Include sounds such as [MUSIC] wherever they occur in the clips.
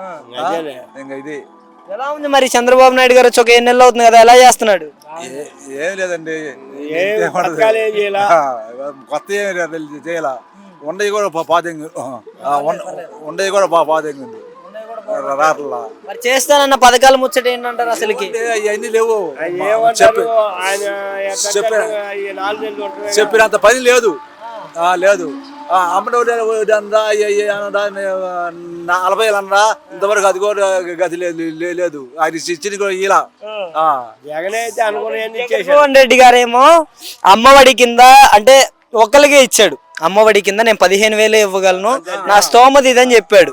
అదేలే. ఇంకా ఇది. ఎలా ఉంది మరి చంద్రబాబు నాయుడు గారు? వచ్చి ఒక ఎన్ని నెలలు అవుతుంది కదా ఎలా చేస్తున్నాడు? ఏ- లేదండి. కొత్త ఏమి లేదు, చేయాల? ఉండయి కూడా పా- పాతింగ్. ఉండయి కూడా పా- పాతింగ్ ఉంది రాట్లా. మరి చేస్తానన్న పథకాలు ముచ్చట ఏంటంటారు అసలుకి? అవన్నీ లేవు. చెప్పినంత పని లేదు. లేదు. ఆ, అమ్మడు అనరా అనరా నలభై అనరా ఇంతవరకు అది కూడా గతి లేదు. లేదు ఆయన ఇచ్చింది కూడా ఇలా. ఆ. జగన్ అయితే అనుకుని రెడ్డి గారేమో అమ్మఒడి కింద అంటే ఒక్కరికే ఇచ్చాడు. అమ్మఒడి కింద నేను పదిహేను వేలు ఇవ్వగలను. నా స్తోమత ఇదని చెప్పాడు.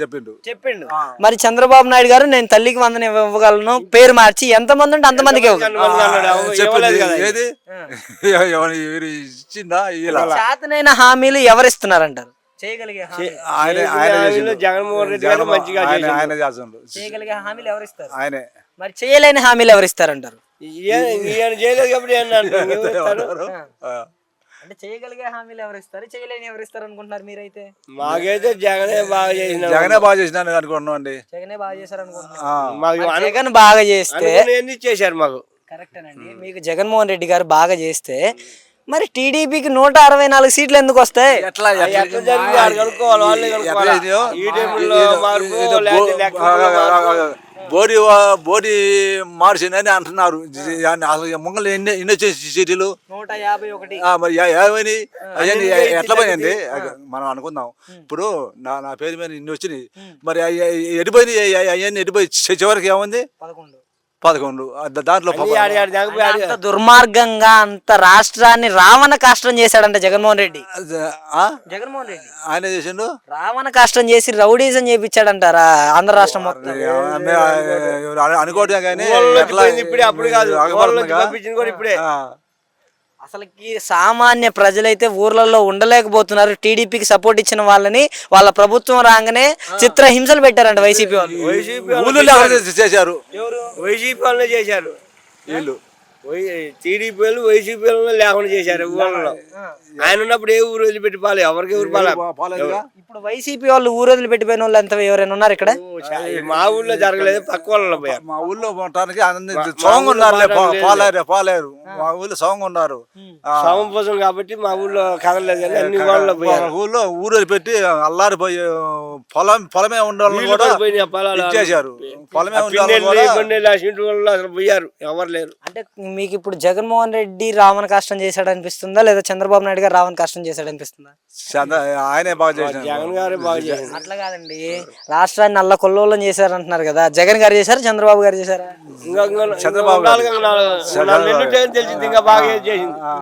చెప్పిండు. చెప్పిండు. మరి చంద్రబాబు నాయుడు గారు నేను తల్లికి వందన ఇవ్వగలను. పేరు మార్చి ఎంత మంది ఉంటే అంతమందికి ఇవ్వగలను. మంది అన్నాడు, అవ్వ- చెప్పింది ఇవ్వలేదు కదా. ఏది? [LAUGHS] ఎవరు వీరు ఇచ్చిందా? ఇలా శాతనైన హామీలు ఎవరిస్తున్నారంటారు. జగన్మోహన్ రెడ్డి గారు మంచిగా చేయగలిగే హామీలు ఎవరిస్తారు? ఆయనే. మరి చేయలేని హామీలు ఎవరిస్తారంటారు? ఈయన చేయలేదు కాబట్టి? ఎవరు ఇస్తారు? అంటే చేయగలిగే హామీలు ఎవరిస్తారు చేయలేని ఎవరిస్తారు అనుకుంటున్నారు మీరైతే? మాకైతే జగనే బాగా చేసిన జగనే బాగా చేసినాను అనుకుంటున్నాం అండి జగనే బాగా చేశారు అనుకుంటున్నారు. ఆ. మాకు మరి అను- జగన్ బాగా చేస్తే చేశారు మాకు. కరెక్టేనండి మీకు జగన్మోహన్ రెడ్డి గారు బాగా చేస్తే మరి టీడీపీకి నూట అరవై నాలుగు సీట్లు ఎందుకు వస్తాయి? ఎట్లా బోడీ బోడీ మార్చిందని అంటున్నారు. అసలు ముంగలు ఎన్ని ఎన్ని వచ్చేసి సీట్లు? మరి ఏమని అవన్నీ ఎట్లా పోయింది? మనం అనుకుందాం. ఇప్పుడు నా నా పేరు మీద ఇన్ని వచ్చినాయి. మరి ఎడిపోయినాయి? అవన్నీ ఎడిపోయి చివరికి ఏముంది? పదకొండు. పదకొండు. దాంట్లో అంత దుర్మార్గంగా అంత రాష్ట్రాన్ని రావణ కాష్టం చేశాడంట జగన్మోహన్ రెడ్డి. ఆ? జగన్మోహన్ రెడ్డి. ఆయన చేసిండు? రావణ కాష్టం చేసి రౌడీజం చేపించాడంటారా ఆంధ్ర రాష్ట్రం మొత్తం. అనుకోవటం కానీ ఇప్పుడే అప్పుడు కాదు. ఇప్పుడే. ఆ. అసలుకి సామాన్య ప్రజలైతే ఊర్లలో ఉండలేకపోతున్నారు. టీడీపీకి సపోర్ట్ ఇచ్చిన వాళ్ళని వాళ్ళ ప్రభుత్వం రాగానే చిత్ర హింసలు పెట్టారంట వైసీపీ వాళ్ళు. వైసీపీ చేశారు? వైసీపీ వాళ్ళనే చేశారు. వీళ్ళు. టీడీపీ వాళ్ళు వైసీపీ వాళ్ళు లేకుండా చేశారు ఊళ్ళలో ఆయన ఉన్నప్పుడు ఏ ఊరు వదిలిపెట్టి పాలే? ఎవరికి ఊరు పాలే? ఇప్పుడు వైసీపీ వాళ్ళు ఊరొదిలి పెట్టిపోయిన వాళ్ళు ఎంత ఎవరైనా ఉన్నారు ఇక్కడ? మా ఊళ్ళో జరగలేదు పక్క వాళ్ళలో పోయారు. మా ఊళ్ళో ఉండటానికి సోంగ్ ఉన్నారు పాలేరు పాలేరు. మా ఊళ్ళో సోంగ్ ఉన్నారు. సోమం కోసం కాబట్టి మా ఊళ్ళో కదలలేదు కానీ అన్ని వాళ్ళలో పోయారు. ఊళ్ళో ఊరు పెట్టి అల్లారిపోయి పొలం పొలమే నీళ్ళు కూడా. ఇచ్చేశారు. పొలమే వాళ్ళు అసలు పోయారు. ఎవరు లేరు. అంటే మీకు ఇప్పుడు జగన్మోహన్ రెడ్డి రావణ కాష్టం చేశాడు అనిపిస్తుందా లేదా చంద్రబాబు నాయుడు గారు రావణ కాష్టం చేశాడు అనిపిస్తుందా ఆయనే బాగా జగన్ గారే బాగా చేసింది అట్లా కాదండి. రాష్ట్రాన్ని నల్ల కొల్లోలం చేశారు అంటున్నారు కదా. జగన్ గారు చేశారు? చంద్రబాబు గారు చేశారా? ఇంకా ఇంకా చంద్రబాబు తెలిసింది ఇంకా బాగా చేసింది.